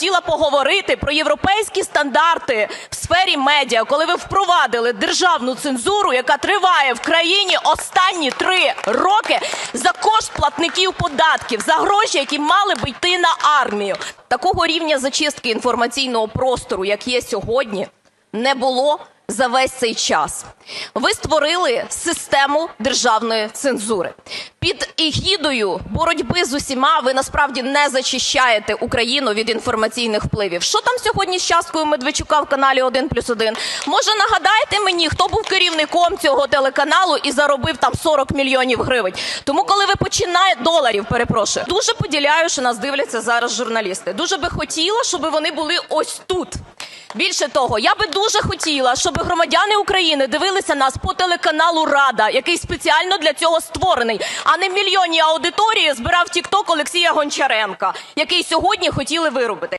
Хотіла поговорити про європейські стандарти в сфері медіа, коли ви впровадили державну цензуру, яка триває в країні останні три роки за кошт платників податків, за гроші, які мали б йти на армію. Такого рівня зачистки інформаційного простору, як є сьогодні, не було за весь цей час. Ви створили систему державної цензури. Під егідою боротьби з усіма ви насправді не зачищаєте Україну від інформаційних впливів. Що там сьогодні з часткою Медведчука в каналі 1+,1? Може нагадаєте мені, хто був керівником цього телеканалу і заробив там 40 мільйонів гривень? Тому коли ви починаєте доларів, перепрошую, дуже поділяю, що нас дивляться зараз журналісти. Дуже би хотіла, щоб вони були ось тут. Більше того, я би дуже хотіла, щоб громадяни України дивилися нас по телеканалу Рада, який спеціально для цього створений, а не мільйонні аудиторії збирав Тікток Олексія Гончаренка, який сьогодні хотіли виробити.